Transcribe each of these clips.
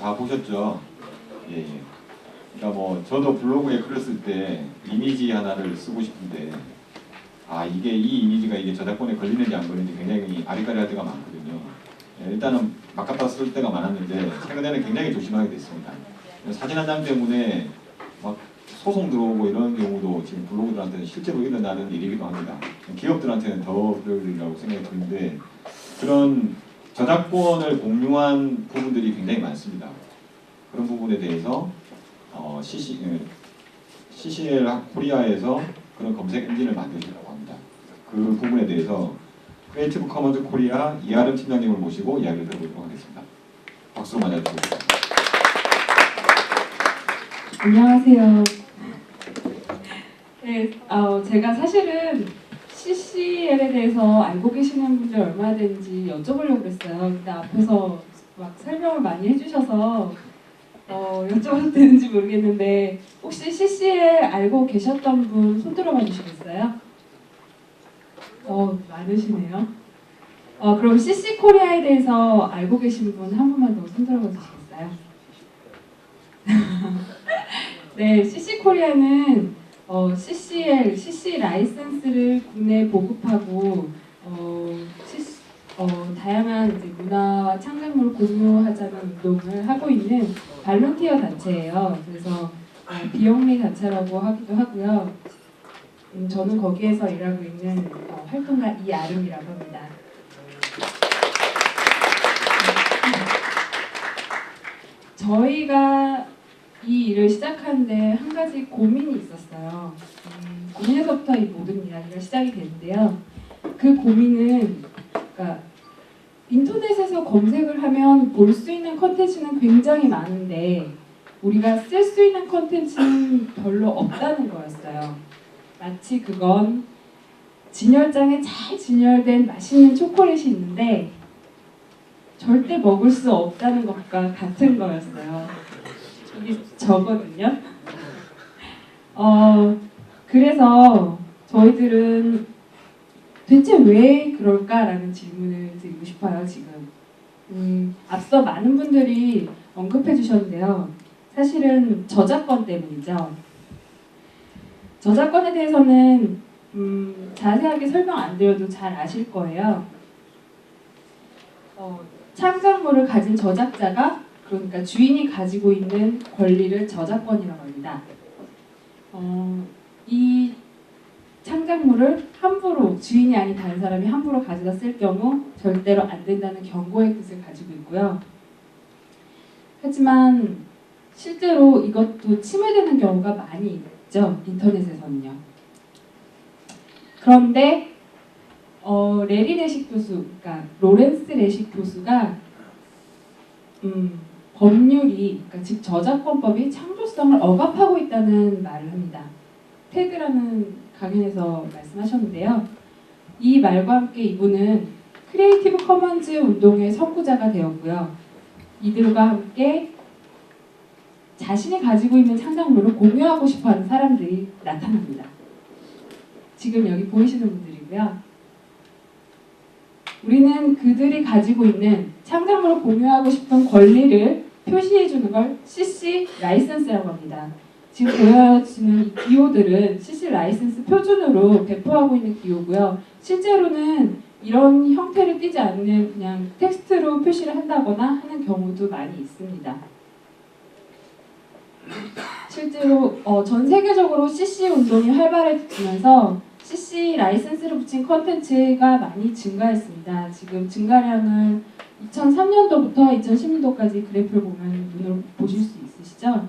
다 보셨죠? 예, 예. 그러니까 뭐 저도 블로그에 글을 쓸때 이미지 하나를 쓰고 싶은데 아 이게 이 이미지가 이게 저작권에 걸리는지 안 걸리는지 굉장히 아리까리할 때가 많거든요. 예, 일단은 막 갖다 쓸 때가 많았는데 최근에는 굉장히 조심하게 됐습니다. 사진 한 장 때문에 막 소송 들어오고 이런 경우도 지금 블로그들한테는 실제로 일어나는 일이기도 합니다. 기업들한테는 더 그러리라고 생각이 드는데 그런 저작권을 공유한 부분들이 굉장히 많습니다. 그런 부분에 대해서 어, CC, 예, CCL 코리아에서 그런 검색 엔진을 만드시라고 합니다. 그 부분에 대해서 크리에이티브 커먼즈 코리아 이하름 팀장님을 모시고 이야기를 들어보도록 하겠습니다. 박수로 맞아주시겠습니다. 안녕하세요. 네, 어, 제가 사실은 CCL에 대해서 알고 계시는 분들 얼마나 되는지 여쭤보려고 그랬어요. 근데 앞에서 막 설명을 많이 해주셔서 어, 여쭤봐도 되는지 모르겠는데 혹시 CCL 알고 계셨던 분 손들어봐 주시겠어요? 어, 많으시네요. 어, 그럼 CC 코리아에 대해서 알고 계신 분 한 분만 더 손들어봐 주시겠어요? 네, CC 코리아는 어, CCL, CC 라이센스를 국내에 보급하고 어, CC 어, 다양한 이제 문화와 창작물을 공유하자는 운동을 하고 있는 발론티어 단체예요. 그래서 어, 비영리 단체라고 하기도 하고요. 음, 저는 거기에서 일하고 있는 어, 활동가 이아름이라고 합니다. 저희가 이 일을 시작하는데 한 가지 고민이 있었어요. 음, 고민에서부터 이 모든 이야기가 시작이 되는데요. 그 고민은 그러니까 인터넷에서 검색을 하면 볼 수 있는 컨텐츠는 굉장히 많은데 우리가 쓸 수 있는 컨텐츠는 별로 없다는 거였어요. 마치 그건 진열장에 잘 진열된 맛있는 초콜릿이 있는데 절대 먹을 수 없다는 것과 같은 거였어요. 이게 저거든요. 어, 그래서 저희들은 대체 왜 그럴까라는 질문을 드리고 싶어요, 지금. 음, 앞서 많은 분들이 언급해 주셨는데요. 사실은 저작권 때문이죠. 저작권에 대해서는 음, 자세하게 설명 안 드려도 잘 아실 거예요. 어, 창작물을 가진 저작자가 그러니까 주인이 가지고 있는 권리를 저작권이라고 합니다. 어, 이 창작물을 함부로 주인이 아닌 다른 사람이 함부로 가져다 쓸 경우 절대로 안 된다는 경고의 뜻을 가지고 있고요. 하지만 실제로 이것도 침해되는 경우가 많이 있죠 인터넷에서는요. 그런데 어, 레리 레식 교수, 그러니까 로렌스 레식 교수가 음, 법률이, 그러니까 즉 저작권법이 창조성을 억압하고 있다는 말을 합니다. 테드라는 강연에서 말씀하셨는데요. 이 말과 함께 이분은 크리에이티브 커먼즈 운동의 선구자가 되었고요. 이들과 함께 자신이 가지고 있는 창작물을 공유하고 싶어하는 사람들이 나타납니다. 지금 여기 보이시는 분들이고요. 우리는 그들이 가지고 있는 창작물을 공유하고 싶은 권리를 표시해 주는 걸 CC 라이센스라고 합니다. 지금 보여지는 이 기호들은 CC 라이센스 표준으로 배포하고 있는 기호고요. 실제로는 이런 형태를 띠지 않는 그냥 텍스트로 표시를 한다거나 하는 경우도 많이 있습니다. 실제로 어, 전 세계적으로 CC 운동이 활발해지면서 CC 라이센스를 붙인 컨텐츠가 많이 증가했습니다. 지금 증가량을 2003년도부터 2010년도까지 그래프를 보면 눈으로 보실 수 있으시죠?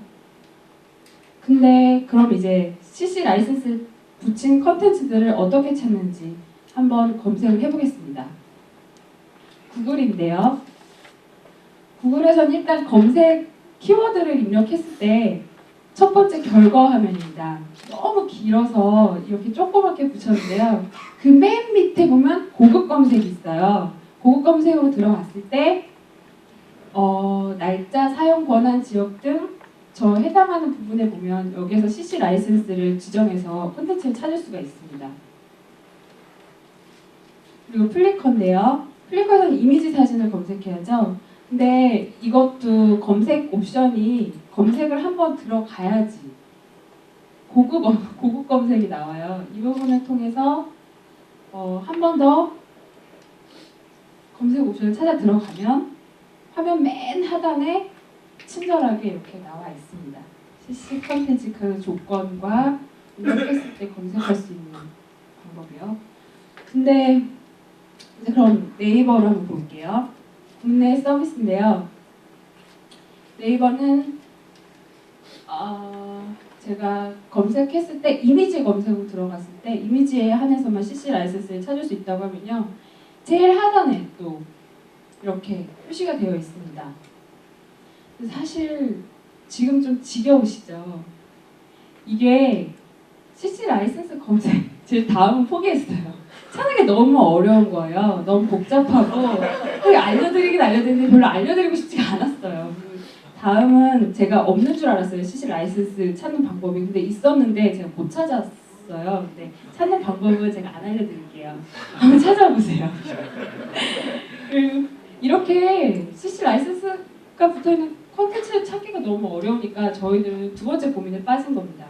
근데 그럼 이제 CC 라이센스 붙인 컨텐츠들을 어떻게 찾는지 한번 검색을 해보겠습니다. 구글인데요. 구글에서는 일단 검색 키워드를 입력했을 때 첫 번째 결과 화면입니다. 너무 길어서 이렇게 조그맣게 붙였는데요. 그 맨 밑에 보면 고급 검색이 있어요. 고급 검색으로 들어갔을 때 어, 날짜, 사용 권한 지역 등 저 해당하는 부분에 보면 여기에서 CC 라이센스를 지정해서 콘텐츠를 찾을 수가 있습니다. 그리고 플리커인데요. 플리커에서는 이미지 사진을 검색해야죠. 근데 이것도 검색 옵션이 검색을 한번 들어가야지 고급 어- 고급 검색이 나와요. 이 부분을 통해서 어, 한 번 더 검색 옵션을 찾아 들어가면 화면 맨 하단에 친절하게 이렇게 나와 있습니다. CC 컨텐츠 그 조건과 입력했을 때 검색할 수 있는 방법이요. 근데 이제 그럼 네이버로 한번 볼게요. 국내 서비스인데요. 네이버는 어, 제가 검색했을 때 이미지 검색으로 들어갔을 때 이미지에 한해서만 CC 라이센스를 찾을 수 있다고 하면요. 제일 하단에 또 이렇게 표시가 되어 있습니다. 사실 지금 좀 지겨우시죠? 이게 CC 라이센스 검색 제 다음은 포기했어요. 찾는 게 너무 어려운 거예요. 너무 복잡하고 알려드리긴 알려드리는데 별로 알려드리고 싶지가 않았어요. 다음은 제가 없는 줄 알았어요. CC 라이센스 찾는 방법이. 근데 있었는데 제가 못 찾았어요. 근데 찾는 방법은 제가 안 알려드릴게요. 한번 찾아보세요. 이렇게 CC 라이센스가 붙어있는 콘텐츠를 찾기가 너무 어려우니까 저희는 두 번째 고민에 빠진 겁니다.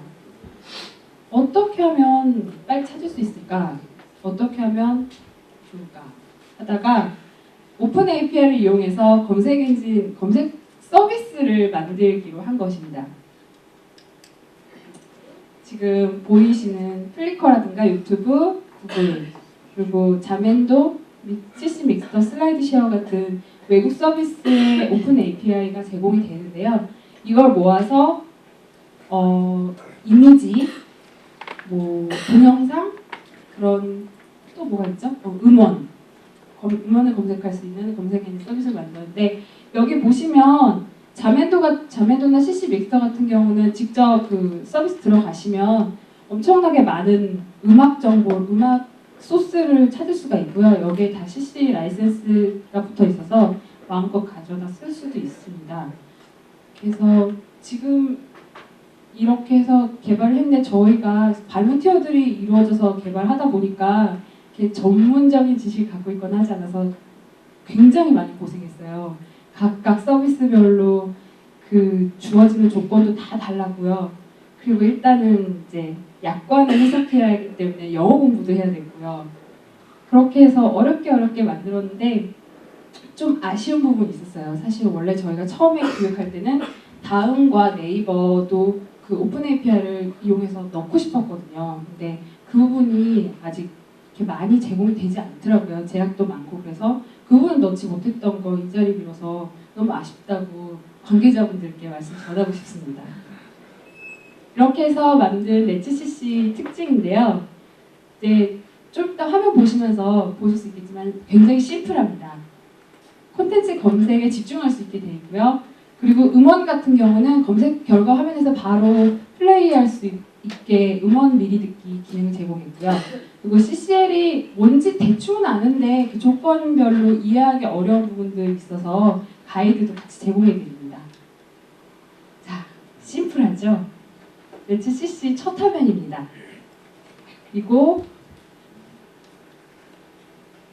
어떻게 하면 빨리 찾을 수 있을까? 어떻게 하면 좋을까? 하다가 오픈 API를 이용해서 검색 엔진, 검색 서비스를 만들기로 한 것입니다. 지금 보이시는 플리커라든가 유튜브, 구글, 그리고 자멘도, CC 믹스터, 슬라이드 쉐어 같은 외국 서비스의 오픈 API가 제공이 되는데요. 이걸 모아서 어, 이미지, 뭐 동영상 그런 또 뭐가 있죠? 어, 음원, 검, 음원을 검색할 수 있는 검색 엔진 서비스를 만드는데 여기 보시면 자멘도가 자멘도나 CC 믹서 같은 경우는 직접 그 서비스 들어가시면 엄청나게 많은 음악 정보, 음악 소스를 찾을 수가 있고요. 여기에 다 CC 라이센스가 붙어 있어서 마음껏 가져다 쓸 수도 있습니다. 그래서 지금 이렇게 해서 개발을 했는데 저희가 발문 티어들이 이루어져서 개발하다 보니까 전문적인 지식을 갖고 있거나 하지 않아서 굉장히 많이 고생했어요. 각각 서비스별로 그 주어지는 조건도 다 달라고요. 그리고 일단은 이제 약관을 해석해야 하기 때문에 영어 공부도 해야 되고요. 그렇게 해서 어렵게 어렵게 만들었는데 좀 아쉬운 부분이 있었어요. 사실 원래 저희가 처음에 기획할 때는 다음과 네이버도 그 오픈 API를 이용해서 넣고 싶었거든요. 근데 그 부분이 아직 이렇게 많이 제공이 되지 않더라고요. 제약도 많고 그래서 그 부분을 넣지 못했던 거 이 자리 빌어서 너무 아쉽다고 관계자분들께 말씀 전하고 싶습니다. 이렇게 해서 만든 넷츠CC 특징인데요. 이제 좀 이따 화면 보시면서 보실 수 있겠지만 굉장히 심플합니다. 콘텐츠 검색에 집중할 수 있게 되어 있고요. 그리고 음원 같은 경우는 검색 결과 화면에서 바로 플레이할 수 있- 있게 음원 미리 듣기 기능을 제공했고요. 그리고 CCL이 뭔지 대충은 아는데 그 조건별로 이해하기 어려운 부분들이 있어서 가이드도 같이 제공해 드립니다. 자, 심플하죠? 매치 CC 첫 화면입니다. 그리고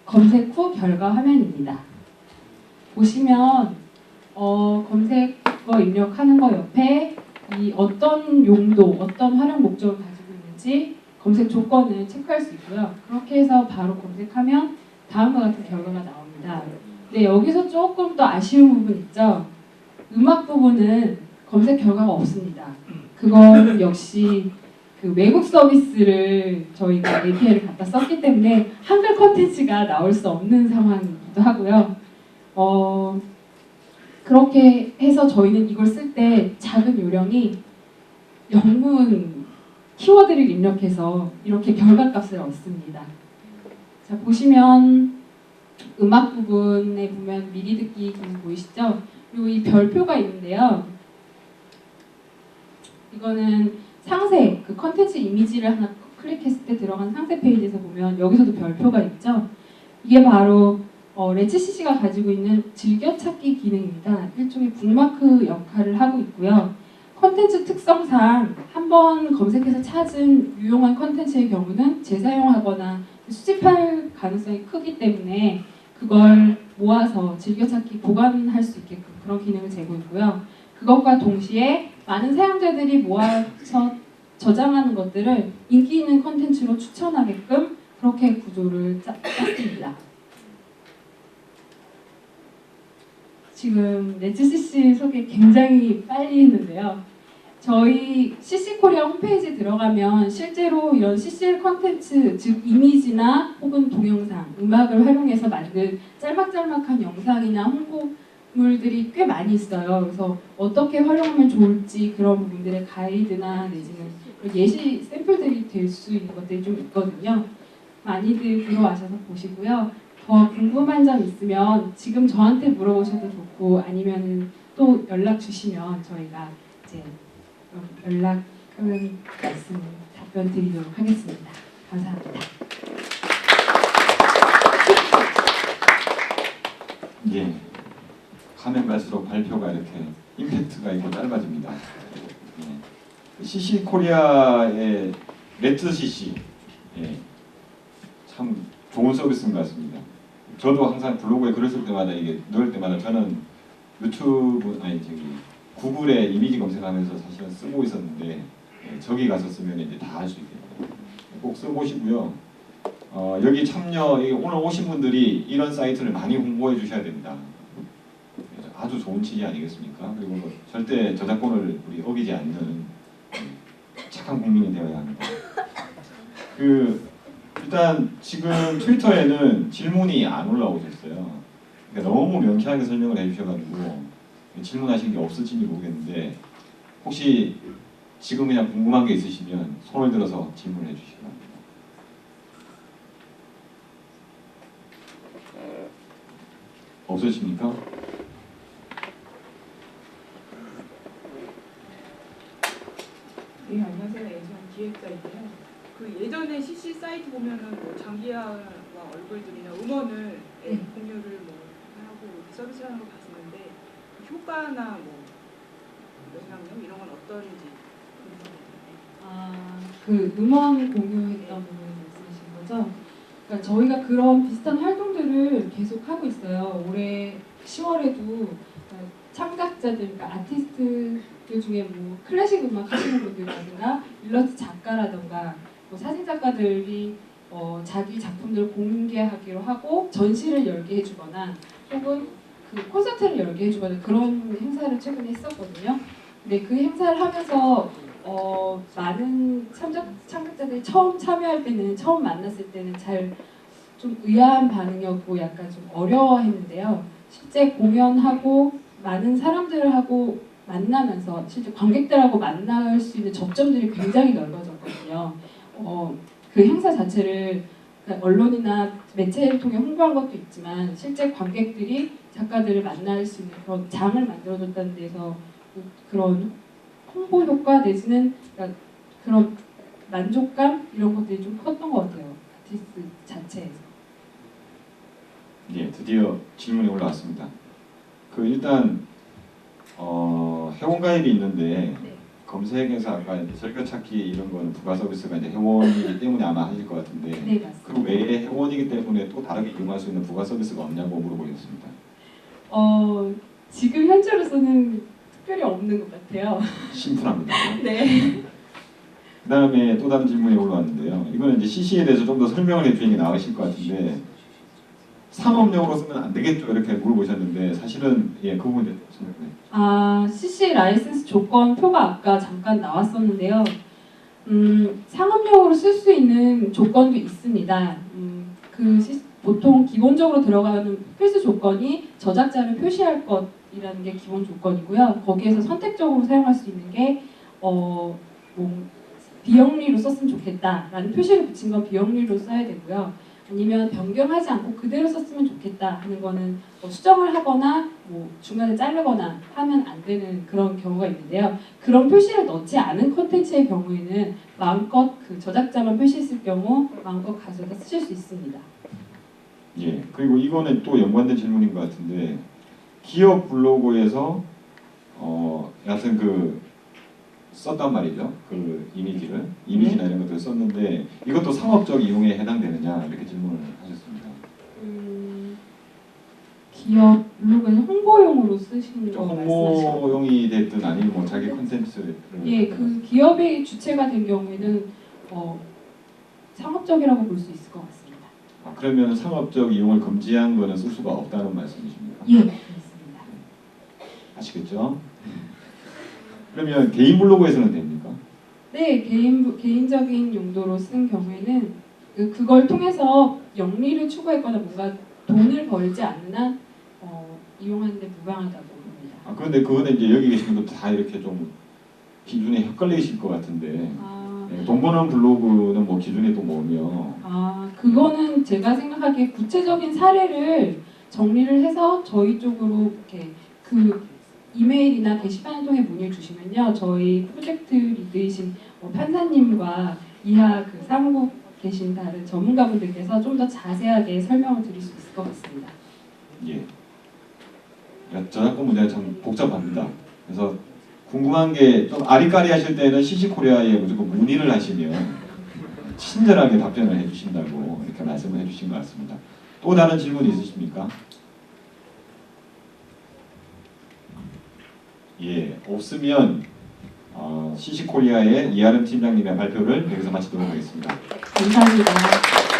검색 후 결과 화면입니다. 보시면 어, 검색어 입력하는 거 옆에 이 어떤 용도, 어떤 활용 목적을 가지고 있는지 검색 조건을 체크할 수 있고요. 그렇게 해서 바로 검색하면 다음과 같은 결과가 나옵니다. 근데 여기서 조금 더 아쉬운 부분 있죠? 음악 부분은 검색 결과가 없습니다. 그건 역시 그 외국 서비스를 저희가 API를 갖다 썼기 때문에 한글 콘텐츠가 나올 수 없는 상황이기도 하고요. 어, 그렇게 해서 저희는 이걸 쓸 때 작은 요령이 영문 키워드를 입력해서 이렇게 결과값을 얻습니다. 자 보시면 음악 부분에 보면 미리 듣기 보이시죠? 그리고 이 별표가 있는데요. 이거는 상세 그 컨텐츠 이미지를 하나 클릭했을 때 들어간 상세 페이지에서 보면 여기서도 별표가 있죠. 이게 바로 어, 레츠CC가 가지고 있는 즐겨찾기 기능입니다. 일종의 북마크 역할을 하고 있고요. 컨텐츠 특성상 한 번 검색해서 찾은 유용한 컨텐츠의 경우는 재사용하거나 수집할 가능성이 크기 때문에 그걸 모아서 즐겨찾기 보관할 수 있게끔 그런 기능을 제고 있고요. 그것과 동시에 많은 사용자들이 모아서 저장하는 것들을 인기 있는 컨텐츠로 추천하게끔 그렇게 구조를 짜- 짰습니다. 지금 레츠 CC 소개 굉장히 빨리 했는데요. 저희 CC 코리아 홈페이지 들어가면 실제로 이런 CCL 컨텐츠, 즉 이미지나 혹은 동영상, 음악을 활용해서 만든 짤막짤막한 영상이나 홍보물들이 꽤 많이 있어요. 그래서 어떻게 활용하면 좋을지 그런 부분들의 가이드나 내지는 그 예시 샘플들이 될 수 있는 것들이 좀 있거든요. 많이들 들어와셔서 보시고요. 더 궁금한 점 있으면 지금 저한테 물어보셔도 좋고 아니면 또 연락 주시면 저희가 이제 연락하는 말씀 답변 드리도록 하겠습니다. 감사합니다. 예. 가면 갈수록 발표가 이렇게 임팩트가 있고 짧아집니다. 예. CC 코리아의 레트 CC 예. 참 좋은 서비스인 것 같습니다. 저도 항상 블로그에 글을 쓸 때마다 이게 넣을 때마다 저는 유튜브 아니 저기 구글에 이미지 검색하면서 사실은 쓰고 있었는데 예, 저기 가서 쓰면 이제 다 할 수 있겠네요. 꼭 써보시고요. 어, 여기 참여 오늘 오신 분들이 이런 사이트를 많이 홍보해 주셔야 됩니다. 아주 좋은 취지 아니겠습니까? 그리고 뭐 절대 저작권을 우리 어기지 않는 착한 국민이 되어야 합니다. 그 일단 지금 트위터에는 질문이 안 올라오셨어요. 그러니까 너무 명쾌하게 설명을 해주셔가지고 질문하신 게 없을지는 모르겠는데 혹시 지금 그냥 궁금한 게 있으시면 손을 들어서 질문해 주시기 바랍니다. 없으십니까? 네, 안녕하세요. 예전 기획자인데요. 그 예전에 CC 사이트 보면은 뭐 장기하와 얼굴들이나 음원을 예, 네. 공유를 뭐 하고 서비스하는 거 봤었는데 그 효과나 뭐 영향력 이런 건 어떤지 궁금해요. 아, 그 음원 공유했던 부분 말씀이신 거죠? 그러니까 저희가 그런 비슷한 활동들을 계속 하고 있어요. 올해 10월에도 참가자들, 그러니까 아티스트들 중에 뭐 클래식 음악 하시는 분들이라든가 일러스트 작가라든가 뭐 사진 작가들이 어, 자기 작품들을 공개하기로 하고 전시를 열게 해주거나 혹은 그 콘서트를 열게 해주거나 그런 행사를 최근에 했었거든요. 근데 그 행사를 하면서 어, 많은 참작, 참가자들이 처음 참여할 때는 처음 만났을 때는 잘 좀 의아한 반응이었고 약간 좀 어려워했는데요. 실제 공연하고 많은 사람들하고 만나면서 실제 관객들하고 만날 수 있는 접점들이 굉장히 넓어졌거든요. 어, 그 행사 자체를 그러니까 언론이나 매체를 통해 홍보한 것도 있지만 실제 관객들이 작가들을 만날 수 있는 그런 장을 만들어줬다는 데서 그- 그런 홍보 효과 내지는 그러니까 그런 만족감 이런 것들이 좀 컸던 것 같아요. 아티스트 자체에서. 예, 드디어 질문이 올라왔습니다. 그 일단 어, 회원 가입이 있는데 네. 검색에서 아까 이제 즐겨찾기 이런 거는 부가 서비스가 이제 회원이기 때문에 아마 하실 것 같은데 네 맞습니다. 그 외에 회원이기 때문에 또 다르게 이용할 수 있는 부가 서비스가 없냐고 물어보겠습니다. 어 지금 현재로서는 특별히 없는 것 같아요. 심플합니다. 네. 그 다음에 또 다른 질문이 올라왔는데요. 이거는 이제 CC에 대해서 좀 더 설명을 해주는 게 나으실 것 같은데 상업용으로 쓰면 안 되겠죠 이렇게 물어보셨는데 사실은 예, 그 부분 좀 설명해. 아, CC 라이센스 조건 표가 아까 잠깐 나왔었는데요. 음, 상업용으로 쓸 수 있는 조건도 있습니다. 음, 그 시- 보통 기본적으로 들어가는 필수 조건이 저작자를 표시할 것이라는 게 기본 조건이고요. 거기에서 선택적으로 사용할 수 있는 게 어, 뭐 비영리로 썼으면 좋겠다라는 표시를 붙인 건 비영리로 써야 되고요. 아니면 변경하지 않고 그대로 썼으면 좋겠다 하는 거는 뭐 수정을 하거나 뭐 중간에 자르거나 하면 안 되는 그런 경우가 있는데요. 그런 표시를 넣지 않은 컨텐츠의 경우에는 마음껏 그 저작자만 표시했을 경우 마음껏 가져다 쓰실 수 있습니다. 예, 그리고 이거는 또 연관된 질문인 것 같은데 기업 블로그에서 어, 여하튼 그 썼단 말이죠. 그 이미지를 이미지나 이런 것들을 썼는데 이것도 상업적 이용에 해당되느냐 이렇게 질문을 하셨습니다. 음, 기업 블로그에서 홍보용으로 쓰시는 거 말씀하시죠? 홍보용이 됐든 아니면 뭐 자기 콘텐츠를 예, 그 기업의 주체가 된 경우에는 어, 상업적이라고 볼 수 있을 것 같습니다. 아, 그러면 상업적 이용을 금지한 거는 쓸 수가 없다는 말씀이십니까? 예, 그렇습니다. 아시겠죠? 그러면 개인 블로그에서는 됩니까? 네, 개인 개인적인 용도로 쓴 경우에는 그, 그걸 통해서 영리를 추구했거나 뭔가 돈을 벌지 한 어, 이용하는데 무방하다고 봅니다. 아, 그런데 그거는 이제 여기 계신 분들 다 이렇게 좀 기준에 헷갈리실 것 같은데 아, 네, 돈 버는 블로그는 뭐 기준에 또 뭐며 아, 그거는 제가 생각하기에 구체적인 사례를 정리를 해서 저희 쪽으로 이렇게 그 이메일이나 게시판을 통해 문의를 주시면요. 저희 프로젝트 리드이신 뭐 판사님과 이하 그 사무국 계신 다른 전문가분들께서 좀 더 자세하게 설명을 드릴 수 있을 것 같습니다. 예. 저작권 문제가 참 복잡합니다. 그래서 궁금한 게 좀 아리까리 하실 때는 시시코리아에 무조건 문의를 하시면 친절하게 답변을 해주신다고 이렇게 말씀을 해주신 것 같습니다. 또 다른 질문 있으십니까? 예, 없으면 어, 시시코리아의 이하름 팀장님의 발표를 여기서 마치도록 하겠습니다. 감사합니다.